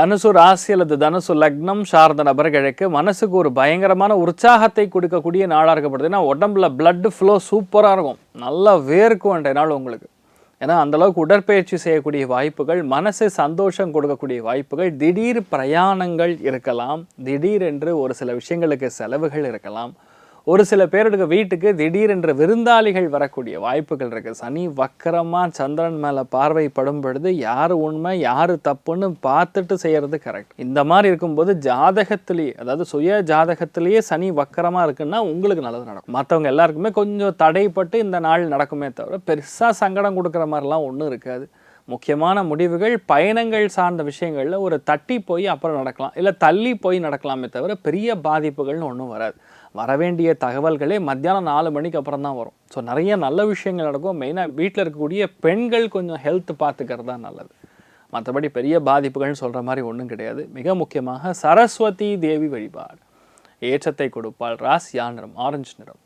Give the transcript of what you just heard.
தனுசு ராசி அல்லது தனுசு லக்னம் சார்ந்த நபர்களுக்கு மனசுக்கு ஒரு பயங்கரமான உற்சாகத்தை கொடுக்கக்கூடிய நாளாக இருக்கப்படுதுன்னா உடம்புல பிளட் ஃப்ளோ சூப்பராக இருக்கும். நல்லா வேர்க்கும் அன்றைய நாள் உங்களுக்கு. ஏன்னா அந்த அளவுக்கு உடற்பயிற்சி செய்யக்கூடிய வாய்ப்புகள் மனசு சந்தோஷம் கொடுக்கக்கூடிய வாய்ப்புகள் திடீர் பிரயாணங்கள் இருக்கலாம். திடீரென்று ஒரு சில விஷயங்களுக்கு செலவுகள் இருக்கலாம். ஒரு சில பேருடைய வீட்டுக்கு திடீரென்று விருந்தாளிகள் வரக்கூடிய வாய்ப்புகள் இருக்குது சனி வக்கரமாக சந்திரன் மேலே பார்வைப்படும் பொழுது யார் உண்மை யார் தப்புன்னு பார்த்துட்டு செய்கிறது கரெக்ட் இந்த மாதிரி இருக்கும்போது ஜாதகத்திலேயே அதாவது சுய ஜாதகத்திலேயே சனி வக்கரமாக இருக்குன்னா உங்களுக்கு நல்லது நடக்கும். மற்றவங்க எல்லாருக்குமே கொஞ்சம் தடைப்பட்டு இந்த நாள் நடக்குமே தவிர பெருசாக சங்கடம் கொடுக்குற மாதிரிலாம் ஒன்றும் இருக்காது. முக்கியமான முடிவுகள் பயணங்கள் சார்ந்த விஷயங்களில் ஒரு தட்டி போய் அப்புறம் நடக்கலாம். இல்லை தள்ளி போய் நடக்கலாமே தவிர பெரிய பாதிப்புகள்னு ஒன்றும் வராது. வரவேண்டிய தகவல்களே மத்தியானம் நாலு மணிக்கு அப்புறம் தான் வரும். ஸோ நிறைய நல்ல விஷயங்கள் நடக்கும். மெயினாக வீட்டில் இருக்கக்கூடிய பெண்கள் கொஞ்சம் ஹெல்த் பார்த்துக்கிறது தான் நல்லது. மற்றபடி பெரிய பாதிப்புகள்னு சொல்கிற மாதிரி ஒன்றும் கிடையாது. மிக முக்கியமாக சரஸ்வதி தேவி வழிபாடு. ஏற்றத்தை கொடுப்பாள். ராசியா நிறம் ஆரஞ்சு நிறம்.